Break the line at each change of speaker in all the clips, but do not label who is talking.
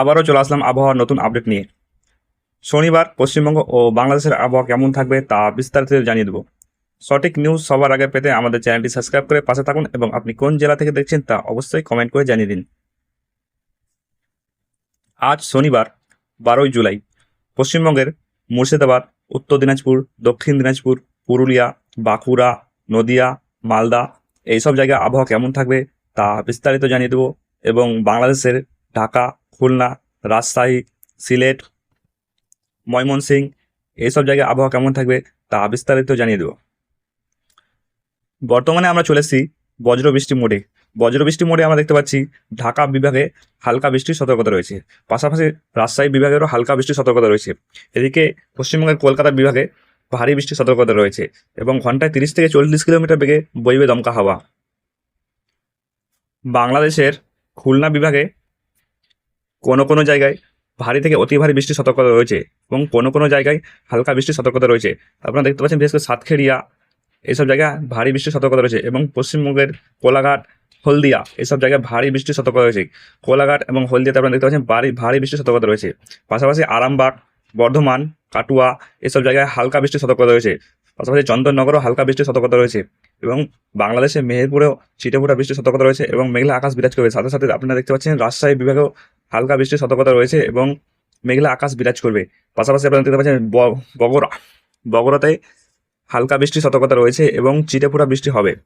আবারও চলে আসলাম আবহাওয়ার নতুন আপডেট নিয়ে। শনিবার পশ্চিমবঙ্গ ও বাংলাদেশের আবহাওয়া কেমন থাকবে তা বিস্তারিত জানিয়ে দেবো। সঠিক নিউজ সবার আগে পেতে আমাদের চ্যানেলটি সাবস্ক্রাইব করে পাশে থাকুন এবং আপনি কোন জেলা থেকে দেখছেন তা অবশ্যই কমেন্ট করে জানিয়ে দিন। আজ শনিবার, বারোই জুলাই, পশ্চিমবঙ্গের মুর্শিদাবাদ, উত্তর দিনাজপুর, দক্ষিণ দিনাজপুর, পুরুলিয়া, বাঁকুড়া, নদিয়া, মালদা, এইসব জায়গায় আবহাওয়া কেমন থাকবে তা বিস্তারিত জানিয়ে দেবো এবং বাংলাদেশের ঢাকা, খুলনা, রাজশাহী, সিলেট, ময়মনসিংহ, এইসব জায়গায় আবহাওয়া কেমন থাকবে তা বিস্তারিত জানিয়ে দেবো। বর্তমানে আমরা চলে এসেছি বজ্র বৃষ্টি মোডে। বজ্র বৃষ্টি মোডে আমরা দেখতে পাচ্ছি ঢাকা বিভাগে হালকা বৃষ্টির সতর্কতা রয়েছে। পাশাপাশি রাজশাহী বিভাগেরও হালকা বৃষ্টির সতর্কতা রয়েছে। এদিকে পশ্চিমবঙ্গের কলকাতা বিভাগে ভারী বৃষ্টির সতর্কতা রয়েছে এবং ঘন্টায় তিরিশ থেকে চল্লিশ কিলোমিটার বেগে বইবে দমকা হাওয়া। বাংলাদেশের খুলনা বিভাগে কোনো কোনো জায়গায় ভারী থেকে অতি ভারী বৃষ্টির সতর্কতা রয়েছে এবং কোনো কোনো জায়গায় হালকা বৃষ্টির সতর্কতা রয়েছে। আপনারা দেখতে পাচ্ছেন, বিশেষ করে সাতক্ষীরিয়া এইসব জায়গায় ভারী বৃষ্টির সতর্কতা রয়েছে এবং পশ্চিমবঙ্গের কোলাঘাট, হলদিয়া, এসব জায়গায় ভারী বৃষ্টির সতর্কতা রয়েছে। কোলাঘাট এবং হলদিয়াতে আপনারা দেখতে পাচ্ছেন, ভারী ভারী বৃষ্টির সতর্কতা রয়েছে। পাশাপাশি আরামবাগ, বর্ধমান, কাটুয়া, এসব জায়গায় হালকা বৃষ্টির সতর্কতা রয়েছে। পাশাপাশি চন্দননগরও হালকা বৃষ্টির সতর্কতা রয়েছে এবং বাংলাদেশে মেহেরপুরেও ছিটেফোঁটা বৃষ্টির সতর্কতা রয়েছে এবং মেঘলা আকাশ বিরাজ করবে। সাথে সাথে আপনারা দেখতে পাচ্ছেন, রাজশাহী বিভাগেও হালকা বৃষ্টির সতর্কতা রয়েছে এবং মেঘলা আকাশ বিরাজ করবে। পাশাপাশি আপনারা দেখতে পাচ্ছেন ব- বগুড়া বগুড়াতে হালকা বৃষ্টির সতর্কতা রয়েছে এবং চিটেফোঁটা বৃষ্টি হবে।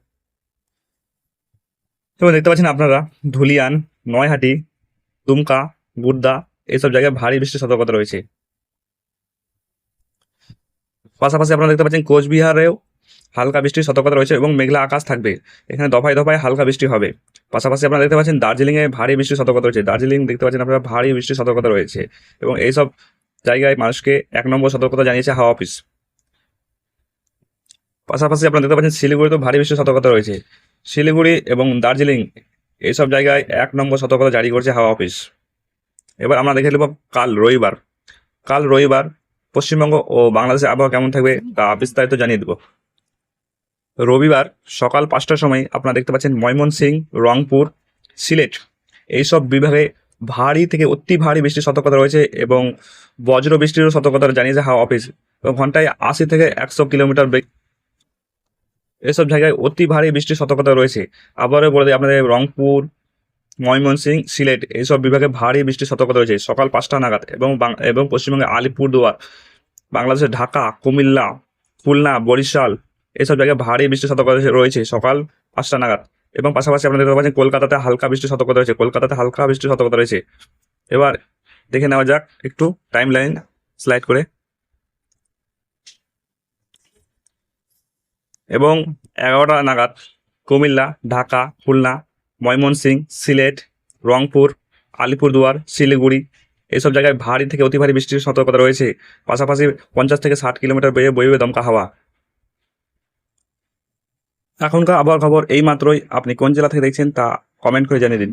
এবং দেখতে পাচ্ছেন আপনারা ধুলিয়ান, নয়হাটি, দুমকা গুড্দা এইসব জায়গায় ভারী বৃষ্টির সতর্কতা রয়েছে। পাশাপাশি আপনারা দেখতে পাচ্ছেন কোচবিহারেও হালকা বৃষ্টির সতর্কতা রয়েছে এবং মেঘলা আকাশ থাকবে। এখানে দফায় দফায় হালকা বৃষ্টি হবে। পাশাপাশি আপনারা দেখতে পাচ্ছেন দার্জিলিংয়ে ভারী বৃষ্টির সতর্কতা রয়েছে। দার্জিলিং দেখতে পাচ্ছেন আপনারা ভারী বৃষ্টির সতর্কতা রয়েছে এবং এইসব জায়গায় মানুষকে এক নম্বর সতর্কতা জানিয়েছে হাওয়া অফিস। পাশাপাশি আপনারা দেখতে পাচ্ছেন শিলিগুড়িতেও ভারী বৃষ্টির সতর্কতা রয়েছে। শিলিগুড়ি এবং দার্জিলিং এইসব জায়গায় এক নম্বর সতর্কতা জারি করছে হাওয়া অফিস। এবার আমরা দেখে নেব কাল রবিবার। কাল রবিবার পশ্চিমবঙ্গ ও বাংলাদেশের আবহাওয়া কেমন থাকবে তা বিস্তারিত জানিয়ে দেবো। রবিবার সকাল পাঁচটার সময় আপনারা দেখতে পাচ্ছেন ময়মনসিংহ রংপুর, সিলেট। এইসব বিভাগে ভারী থেকে অতি ভারী বৃষ্টির সতর্কতা রয়েছে এবং বজ্র বৃষ্টিরও সতর্কতা জানিয়েছে হাওয়া অফিস এবং ঘন্টায় আশি থেকে একশো কিলোমিটার বেগ এসব জায়গায় অতি ভারী বৃষ্টির সতর্কতা রয়েছে। আবারও বলে দিই আপনাদের রংপুর, ময়মনসিং, সিলেট, এইসব বিভাগে ভারী বৃষ্টির সতর্কতা রয়েছে। সকাল পাঁচটা নাগাদ এবং এবং পশ্চিমবঙ্গে আলিপুরদুয়ার, বাংলাদেশের ঢাকা, কুমিল্লা, খুলনা, বরিশাল এইসব জায়গায় ভারী বৃষ্টির সতর্কতা রয়েছে সকাল পাঁচটা নাগাদ। এবং পাশাপাশি আপনারা দেখতে পাচ্ছেন, কলকাতাতে হালকা বৃষ্টির সতর্কতা রয়েছে। কলকাতাতে হালকা বৃষ্টির সতর্কতা রয়েছে। এবার দেখে নেওয়া যাক একটু টাইম লাইন স্লাইড করে। এবং এগারোটা নাগাদ কুমিল্লা, ঢাকা, খুলনা, ময়মনসিংহ, সিলেট, রংপুর, আলিপুরদুয়ার, শিলিগুড়ি এইসব জায়গায় ভারী থেকে অতি ভারী বৃষ্টির সতর্কতা রয়েছে। পাশাপাশি পঞ্চাশ থেকে ষাট কিলোমিটার বেয়ে বইবে দমকা হাওয়া। এখনকার আবহাওয়ার খবর এই মাত্রই আপনি কোন জেলা থেকে দেখছেন তা কমেন্ট করে জানিয়ে দিন।